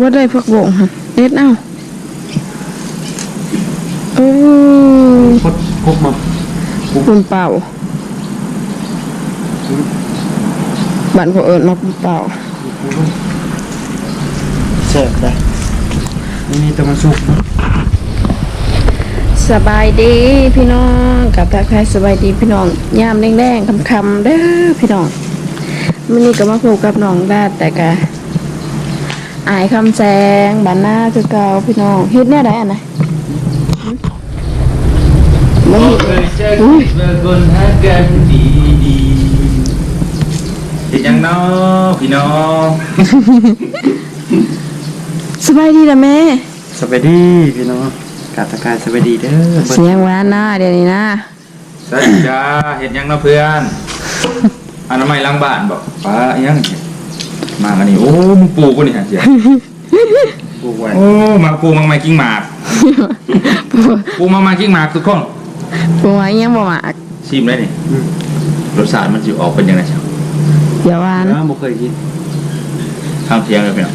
อุ้ยออกออกว่าได้พักบงฮะเด็ดเอาโอ้ยพดพกมาคุณเป่าบ้านเขาเอิญมาคุณเป่าเสิร์ฟได้นี่มีตัวมันสุกสบายดีพี่น้องกับทักทายสบายดีพี่น้องยามแดงๆคำๆเด้อพี่น้องมันนี้ก็มาพูกับน้องดาดแต่กะ อายคำแสงบ้านหน้าคือเก่าพี่น้องเฮ็ดเนี่ยได้อันไหนไม่เฮ็ดเคยเจอกันเมื่อคนหากันดีดีเห็นยังเนาะพี่น้องสบายดีนะแม่สวัสดีพี่น้องกราบทักทายสวัสดีเด้อเบิดเสียงหวานหน้าเดี๋ยวนี้นะสวัสดีจ้าเห็นยังเนาะเพื่อนอนามัยล้างบ้านบอกป้าอิหยังมา มานี่โอ้มึงปลูกกูนี่ฮะเสียปลูกไว้โอ้มาปลูกมังไม้กิ้งหมากปลูกมังไม้กิ้งหมากทุกคนปวดยังบ่มากชิมเลยนี่รสชาติมันจะออกเป็นยังไงเชียวอย่าหวานเนาะบ่เคยกินข้างเทียงเลยพี่น้อง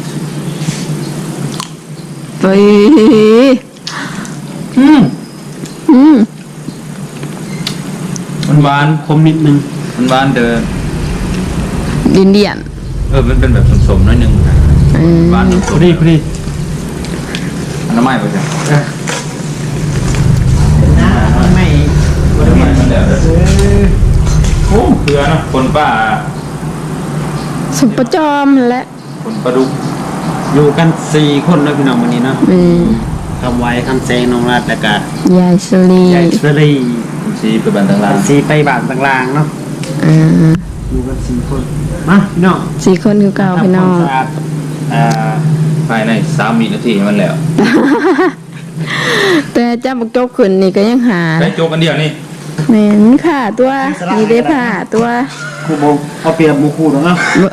ไปอืมอืมมันหวานคมนิดนึงมันหวานเดินดินเดียน เออมันเป็นแบบสมๆหน้อยหนึงอืม หวานพอดีพอดีอนามัยไปจ้ะไม่อนามัยมันแล้วเด้อโอ้เคือเนาะคนป้าสมประจอมและคนปลาดุกอยู่กันสี่คนแล้วพี่น้องวันนี้เนาะอืมคำไว้คำแซงน้องรัดแล้วก็ยายสลีใหญ่เสรีสีไปบันต่างสีไปบาทต่างๆเนาะอ่า อยู่กันสี่คนมาพี่น้องสี่คนคือเก่าพี่น้องทำความสะอาดอ่าๆภายในสามวินาทีให้มันแล้ว แต่จับบักจกขึ้นนี่ก็ยังหาได้โจกกันเดียวนี่เหม็นค่ะตัวนี่ได้ผ่าตัวครูบงเอาเปรียบหมูคูดอกเนาะบ่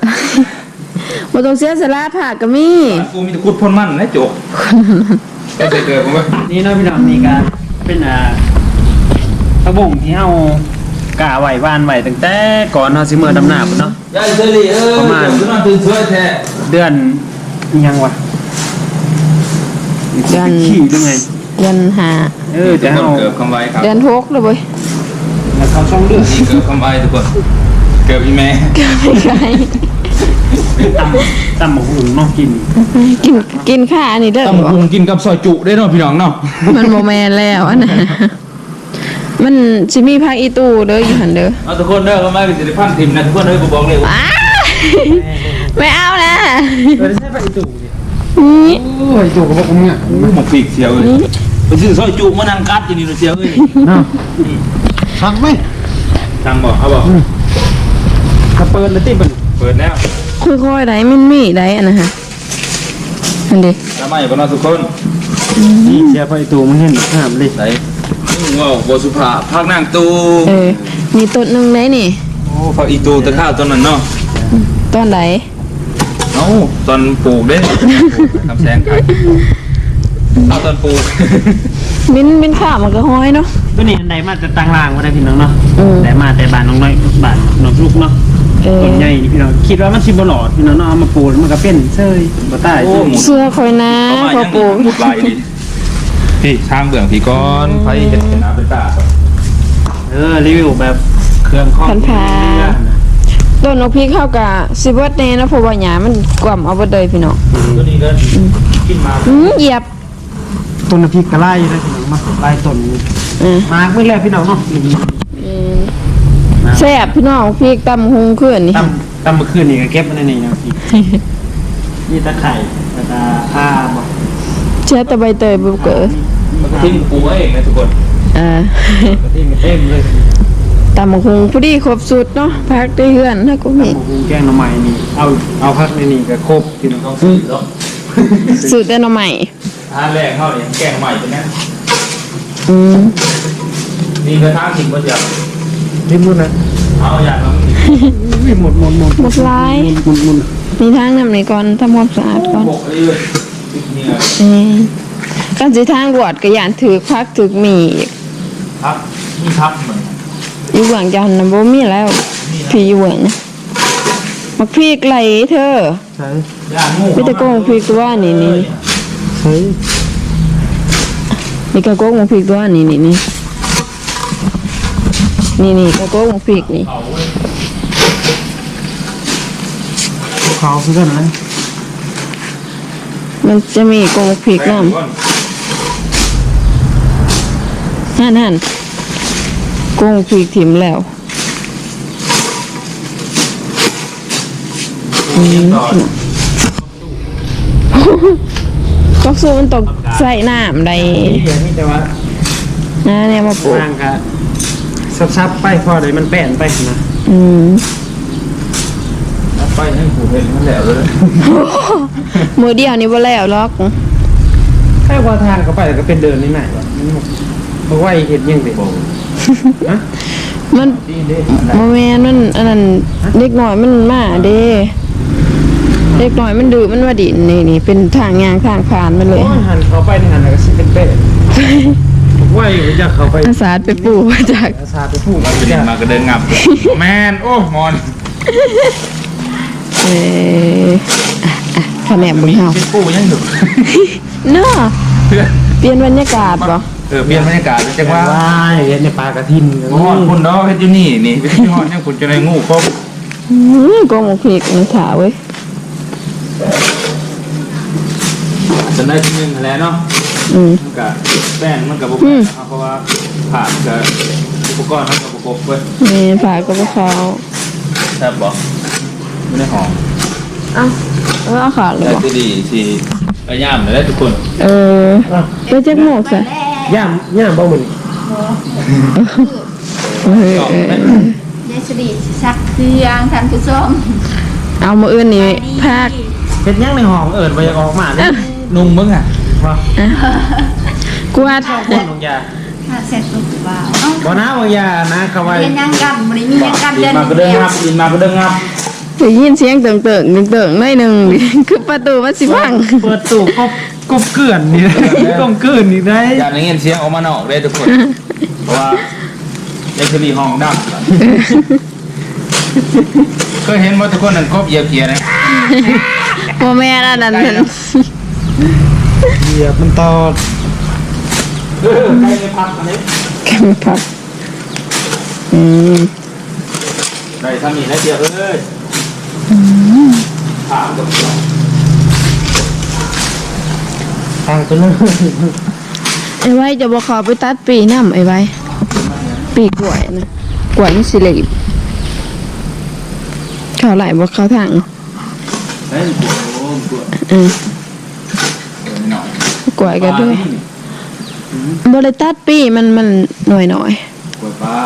บ่ต้องเสียสละผ่าก็มีร้านกูมีแต่คุดพ่นมันนะโจกก็จะเกิดผมว่านี่เนาะพี่น้องนี่ก็เป็นอ่าตะบงที่เฮา กะไว้วานไว้ตั้งแต่ก่อนเฮาสิมื้อดำน้ำพุ่นเนาะ ยายเซรีเออประมาณ เดี๋ยวขึ้นมาตื่นสวยแท้เดือนอิหยังวะเดือน ขี้หรือไงเดือนหาเออทุแต่กคนเฮาเกิดคำไว้ครับเดือนหกเลยเว้ยแล้วเขาช่องเดือนเกิดคำไว้ทุกคน เกิดพี่แม่ไม่ใช่ตำตำหมกหุ่นเนาะกินกินกินข้าอันนี้เด้อต้องมาปรุงกินกับซอยจุได้เนาะพี่น้องเนาะ มันโมแมนแล้วอันน่ะ มันสิมีภาคอีตูเด้ออยู่หันเด้อเอาทุกคนเด้อก็มาเป็นสิริพันธ์ทีมนะทุกคนเด้อผมบอกเลยว่าอ้าไม่เอานะเออใช่ปะไอตู่ดินี่ โอ้ยตู่ก็บอกผมเนี่ยโอ้หมกปีกเสียวเลยไปซื้อซอยจุมานั่งกัดอยู่นี่เสียวเลยเนาะฟังไหมทางบอกเอาบอกกระเปิดเลยติบันเปิดแล้วค่อยๆได้มันมีได้อันนะฮะอันเดีทำไมบ่เนาะทุกคนนี่เสียไปไอตู่มันเห็นห้ามเลย ไหน งอกบสุภาพภาคนางตูเออมีต้นหนึ่งได้นี่ โอ้ภาคอีตูตะข้าวต้นนั้นเนาะต้นไหนเอ้าตอนปลูกเด้ทำแซงไก่เอาตอนปลูกมินมินข้าวมันก็ห้อยเนาะ ตัวนี้อันใดมาจะตั้งรางมาได้พี่น้องเนาะอืมแต่มาแต่บ้านน้องน้อยบ้านน้องลูกเนาะเออ ต้นใหญ่นี่พี่น้องคิดว่ามันสิบ่หลอดพี่น้องเนาะเอามาปลูกแล้วมันก็เป็นเซ้ยบ่ตายโอ้หมุนเสื้อคอยนะเอามาพอยังปลูก หมุดลายดิ พี่ทางเบื้องพี่ก้อนไฟเห็ดเป็นน้ำเป็นตาก่อนเออรีวิวแบบเครื่องข้องพันพาต้นนกพีเข้ากับสิเบิร์ดเน่นะเพราะว่าหยามันกล่อมเอาไปเลยพี่น้องตัวนี้ก็กินมาอืมเหยียบต้นน้ำพริกกะไล่เลยพี่น้องมาไล่ต้นนี้เออมากไม่แล้วพี่น้องเนาะแซ่บพี่น้องพริกตำหุงขึ้นนี่ตั้มตั้มเมื่อคืนนี่ก็เก็บมาในนี่นะพี่ นี่ตะไคร่ตะตาผ้าบ่เชื้อตะใบเตยบุกเกิดมันก็ทิ้งปลูกเองนะทุกคนเออกระเทียมเต็มเลยตำหุงพอดีครบสุดเนาะพักได้เฮือนถ้าก็มีหมูหุงแกงหน่อไม้นี่เอาเอาพักในนี่ก็ครบพี่น้องต้องซื้อแล้วสูตรแต่หน่อใหม่ทานแรกเข้าเนี่ยแกงใหม่เป็นนั้นอืมนี่ก็ทางทิ้งก็จะริมนู่นนะเอาอย่างแล้วมันอุ้ยหมดหมดหมดหมดลายหมดหมดมีทางนำนี่ก่อนทำความสะอาดก่อนบกเลยนี่เออกันสิทางรวดก็ย่านถือพักถือมีอีกครับนี่ครับเหมือนอยู่หวังจันทน์นะบ่มีแล้ว พี่อยู่หวังนะบมักพริกไหลเธอใช่ย่างงูไม่แต่โกงพริกตัวนี่นี่ใช่นี่กระโกงมักพริกตัวนี่นี่นี่นี่นี่กระโกงมักพริกนี่เขาเว้ยเขาคือกันนะ มันจะมีโกงมักพริกน้แป้งก่อนำนั่นนั่นโกงมักพริกถิ่มแล้วเลี้ยงต่อก็สู้มันตกใส่น้ำใดนี่เดี๋ยวนี่แต่ว่านะเนี่ยมาปลูกนางกะซับๆไปพอเลยมันแป้นไปนะอืมเอา ไปให้ผูเห็นมันแล้วเลยมือเดียวนี่บ่แล้วล็อกแค่พอทางเข้าไปแล้วก็เป็นเดินนี่ไหนวะมันบอกว่าเห็นยังเด็กนะมันดีเด้โมเมนมันอันนั้นเด็กน้อยมันมาเด้เด็กน้อยมันดื้อมันว่าดินนี่นี่เป็นทางยางทางผ่านมันเลยโอ้ยหันเข้าไปนี่หันแล้วก็สิเป็นเป้บอกว่าอยากเข้าไปอาสาไปปลูกมาจากอาซาไปพูดเราเอาจะไปเดิได้นมาก็เดินงับแมนโอ้มอน เอออะอะคะแนนมึงเฮาเป็นปูยังอยู่เนาะเพื่อนเปลี่ยนบรรยากาศบ่เออเปลี่ยนบรรยากาศจังว่าว่าอย่างเงี้ยในปลากระทินโอ้โหคุณเนาะเฮ็ดอยู่นี่นี่เป็นที่ฮอดเนี่ยคุณจะได้งูครบอืมโกงหมกพริกมันถาเว้ยจะได้ที่หนึงแล้วเนาะอืม มันก็แป้งมันก็บ่อืม เพราะว่าผ่านกับอุปกรณ์มันก็บ่ครบเว้ยนี่ผ่าก็บ่เขา แซ่บบ่ ไม่ได้หอมเอ้าแล้วเอาขาดเลยแต่บ่ที่ดีสิพยายามเลยทุกคนเออไปจักหมกซะย่ามย่ามบ่มึงเออเออเออเดชดีสักเครื่องท่านผู้ชมเอามาอื่นนี่ภาคเฮ็ดยังในห้องเอิญไปออกมาเนี่ยนุ่งมึงอะว่ากวาดคนของยาถ้าเสร็จปุ๊บว่าเอ้าบ่นะบางยานะเขาไว้เรียนยังกันบริมียังกันดิเดินนมาก็เดินงับดินมาก็เดินงับ ได้ยินเสียงเติ่งเติ่งเติ่งเติ่งหน่อยหนึ่งคือประตูมันสิพังเปิดตู้กบกบเกลื่อนนี่กบเกลื่อนนี่ได้อย่าได้ยินเสียงออกมานอกได้ทุกคนเพราะว่าในคดีห้องดับเคยเห็นว่าทุกคนนั่นกบเหยียบเขียนะโมแม่นอันนั้นนั่นเหยียบมันต่อเออใครไม่พักอันนี้แค่ไม่พักอืมได้ทำนี่นะเดียวเอ้ย ถามกับทางตัวนึงไอ้ไว้จะบอกขอไปตัดปีน้ำไอ้ไว้ปีกล้วยนะกล้วยมันสิเหลบเขาไหลบอกเขาทางเฮ้ยโอ้โหอืมหน่อยกล้วยก็ด้วยบริตัดปีมันมันหน่อยหน่อยกล้วยปลา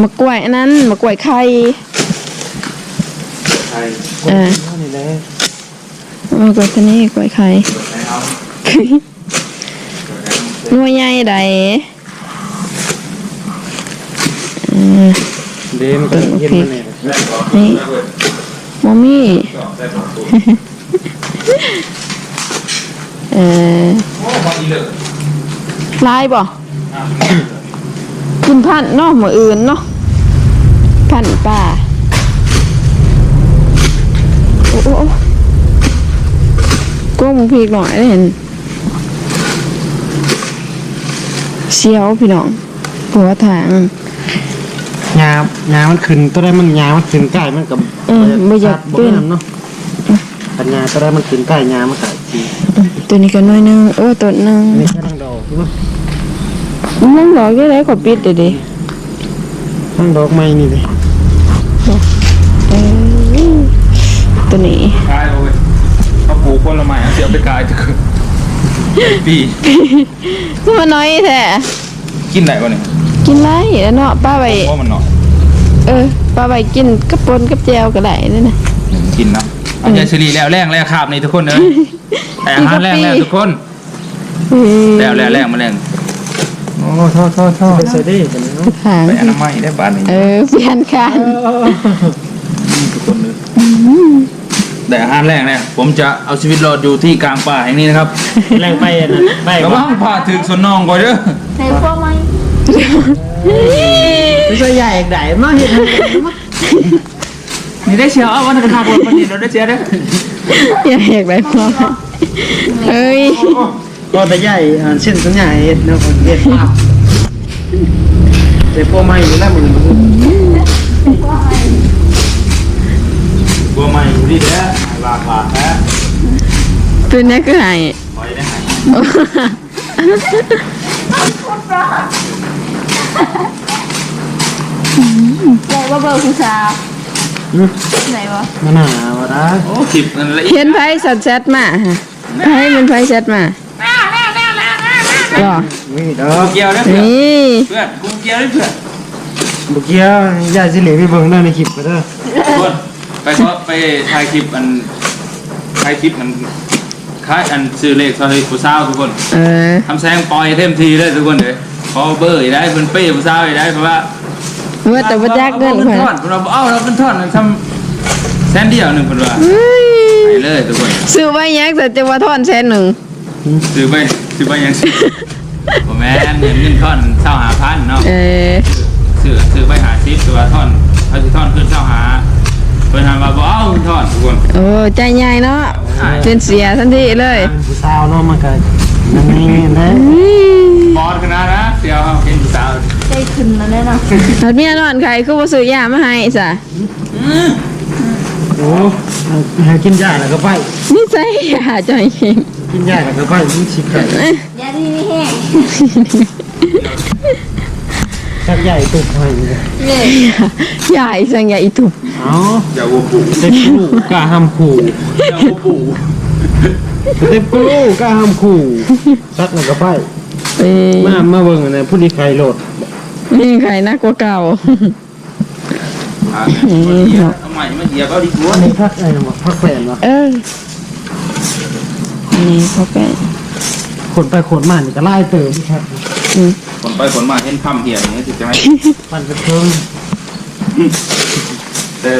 มะกล้วยอันนั้นมะกล้วยไข่ใช่ เออนี่แหละมะกล้วยตัวนี้กล้วยไข่ใช่เอาหน่วยใหญ่ใดอืมเดมนก็เห็นมันเนี่ยได้ก่อนนี่ได้เว้ยมอมี่ได้ก่อนตัวเออโอ้พอดีเลยลายบ่อะกินพันธุ์เนาะหมืออื่นเนาะพันธุ์ป่า โอ้โอ้โอ้ก้มพีกหน่อยได้เห็นเสียวพี่น้องหัวทางยามยามันขึ้นตัวได้มันยามันขึ้นใกล้มันกับเออไม่อยากบ่เป็นงามเนาะปัญญาตัวได้มันขึ้นใกล้ยามันก็สิอืมตัวนี้ก็น้อยหนึงโอ้ตัวหนึงนี่แค่ทางดอกเนาะมันหลอกยังไงก็ปิดเดี๋ยวดิทางดอกไม้นี่เลย ตัวนี้กายเอาเว้ยเอาปลูกคนละไม้เอาเสียไปกายจะคือปีมันน้อยแท้กินได้ป่ะเนี่ยกินไรแล้วเนาะป้าไปเพราะมันหน่อยเออป้าไปกินกับปนกับแจวก็ได้นี่นะกินเนาะเอาใจสิริแล้วแรงแล้วครับนี่ทุกคนเนอะแต่อาหารแรงแล้วทุกคนอืมแล้วแล้วแรงมาแรงโอ้โทษโทษโทษไปใส่ได้กันเนาะทางไปอนามัยได้บ้านนี้เออเปลี่ยนกันทุกคนเลย แต่อาหารแรงเนี่ยผมจะเอาชีวิตรอดอยู่ที่กลางป่าแห่งนี้นะครับแรงไปอะนะไประวังผ่าถึงสวนนองก่อนเด้อในพวกมันไม่ใช่ใหญ่ใหญ่มาเห็นนี่ได้เชียวเอาวันกระทากรถมันนี่เราได้เชียวเด้ออย่าแหกไปพ่อเอ้ยก็แต่ใหญ่อ่านเส้นสัญญาเฮ็ดเนาะคนเฮ็ดภาพแต่พวกใหม่อยู่แล้วมึง บัวใหม่อยู่ดีเด้อลากลากแท้ตัวนี้คือไห้ปล่อยได้ไหมไหนว่าเบอร์ผู้สาวไหนวะมันหนาว่าได้โอ้คลิปนั่นละเอียเห็ดนไพ่สัตว์แชทมาฮะไพ่เป็นไพ่แชทมาหรอนี่เด้อกูเกี่ยวเด้อเพื่อนนี่เพื่อนกูเกี่ยวเด้อเพื่อนบุเกียวยายสิเหลพี่เบิ่งเด้อในคลิปก็เด้อทุกคน ไปเขาไปถ่ายคลิปอันถ่ายคลิปมันคล้ายอันซื้อเลขซอยผู้สาวทุกคนเออ ทำแซงปล่อยเต็มทีเลยทุกคนเลยพอเบอร์อีกได้เป็นเป้ผู้สาวอีกได้เพราะว่าเมื่อแต่ว่าแจกเงินเป็นข่อยท่อนเราเอาเราเป็นท่อนมันทำแสนเดียวหนึ่งคนว่าเฮ้ยไปเลยทุกคนซื้อไว้ยังแต่จะว่าทอนแสนหนึ่งซื้อไปซื้อไปยังสิโอ้แม่นเงินเงินท่อนเศร้าหาพันเนาะ เออซื้อซื้อไปหาซิปตัวท่อนเขาสิท่อนขึ้นเศร้าหา เพิ่นทำมาบ่เอาท่อนทุกคนโอ้ใจใหญ่เนาะเป็นเสียทันทีเลยผู้สาวเนาะมันก็นั่นนี่นะเฮ้ยบอสขนาดนะเสียวเอาเห็นผู้สาวใจขึ้นแล้วเนี่ยเนาะเอาเมียนอนใครคือว่าซื้อยามาให้สะโอ้ให้กินยาแล้วก็ไปนี่ใจยาจ่อยเองกินยาแล้วก็ไปมันสิไก่ยาที่นี่แห้ง ชักใหญ่ตุกให้เนี่ยยาอีสังยาอีตุบเอ้าอย่าวัวปู่เต็มกูกล้าห้ามขู่อย่าวัวปู่เต็มกูกล้าห้ามขู่ชักแล้วก็ไปเอ้ยมามาเบิ่งอันนั้นผู้ดีใครโหลดนี่ใครน่ากลัวเก่า อ่าเนี่ยทำไมไม่เหยียบเอาดีกว่าอันนี้พักไอ้หมดพักแฟนวะเออนี่เขาแปะขนไปขนมานี่ก็ไล่เติมครับ อืมคนไปคนมาเห็นคำเหี้ยอย่างนี้สิจะให้ มันจะเพิ่มแต่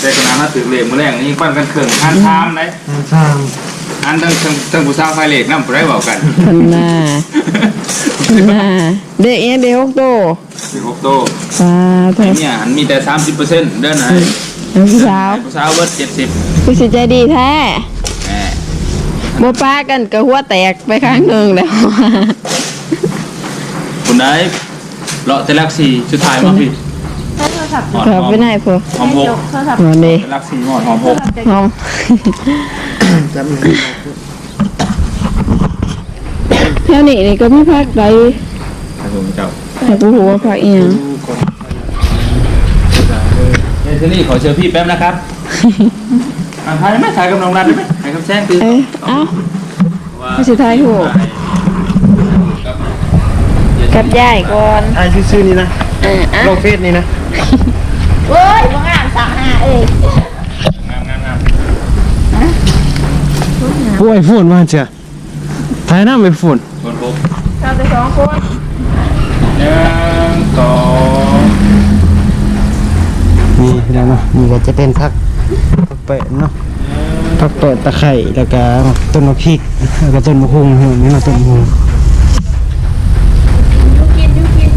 แต่ขนาดนั้นถือเหล็กมือแรงนี่ปั้นกันเครื่องอันทามเลยทางสร้างอันตั้งตั้งตั้งผู้สาวไฟเหล็กนั่นผู้ได้บอกกันพันหน้าพันหน้าเด็กเนี้ยเด็กหกโตสิบหกโตสาธุไอ้เนี่ยหันมีแต่สามสิบเปอร์เซ็นต์เดินไหนน้องสาวผู้สาวเบิร์ดเจ็ดสิบผู้สิใจดีแท้แหมบ่ป้ากันก็หัวแตกไปข้างหนึ่งแล้ว คุณได้เลาะแต่ลักสี่สุดท้ายมาพี่ใช้โทรศัพท์หอมก็หอมไปไหนพอหอมหกโทรศัพท์นอนดีแต่ลักสี่หอมหอมหกหอมจำเลยแถวนี้นี่ก็มีภาคใดครับผมเจ้าแต่กูหัวาภาคอีหยังเฮ้ยทีนี้ขอเชิญพี่แป๊บนะครับอ่าถ่ายได้ไหมถ่ายกับน้องรัฐได้ไหมถ่ายกับแซงคือเอ้ยเอ้าไม่ใช่ถ่ายถูก กับยายก่อนไอ้ซื่อๆนี่นะเอออะโลกเฟสนี่นะเว้ยบางอ่านสั่งหาเอ้ยงามงามงามผู้ไอ้ฝุ่นมาเจ้ะถ่ายหน้าไปฝุ่นคนพบเราไปสองคนหนึ่งสองนี่แล้วเนาะนี่ก็จะเป็นพักพักเปิดเนาะพักเปิดตะไคร่แล้วก็ต้นมะพริกแล้วก็ต้นมะฮุงเฮ้ยนี่มาต้นมะฮุง ยูกินยูกิน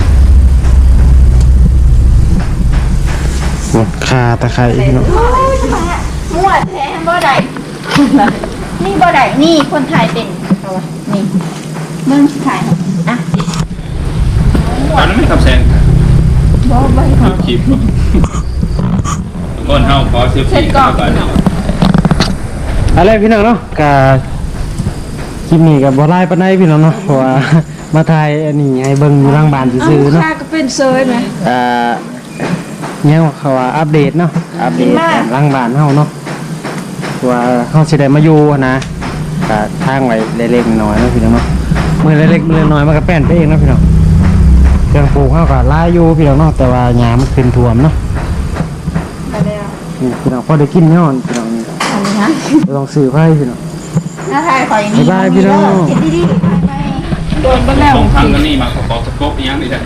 โอ้ คาตะไคร่เนาะโอ้ยทำไมอะมั่วแท้บ่ได้นี่บ่ได้นี่คนไทยเป็นเอาวะนี่เบิ่งสิถ่ายอะตอนนั้นไม่ขับแซงบ่บ่ให้คเขาลิปคลิปก้นเฮาขอเซฟเช็ตี้ดกล่องก่อนอะไรพี่น้องเนาะกะคลิปนี้กับ่ไล่ปานใดพี่น้องเนาะเพราะว่ามาถ่ายอันนี้ให้เบิ่งอยู่หลังบ้านซื่อๆเนาะข้าก็เป็นเซยไหมเอ่อ เนี่ยเขาว่าอัปเดตเนาะอัปเดตหลังบ้านเฮาเนาะว่าเฮาสิได้มาอยู่นะก็ทางไว้เล็กๆน้อยๆเนาะพี่น้องเนาะมื้อเล็กๆมื้อน้อยๆมันก็แป้นไปเองเนาะพี่น้องเครื่องปลูกเฮาก็หลายอยู่พี่น้องเนาะแต่ว่าหญ้ามันขึ้นท่วมเนาะไปแล้วนี่พี่น้องพอได้กินย้อนพี่น้องนี่อันนี้นะบ่ต้องซื้อไผพี่น้อง น้าถ่ายขออย่างนี้บ๊ายบายพี่น้องเห็นดีๆไปโดนไปแล้วสองทางกันนี่มาขอขอสกบอีกอย่างนี่ได้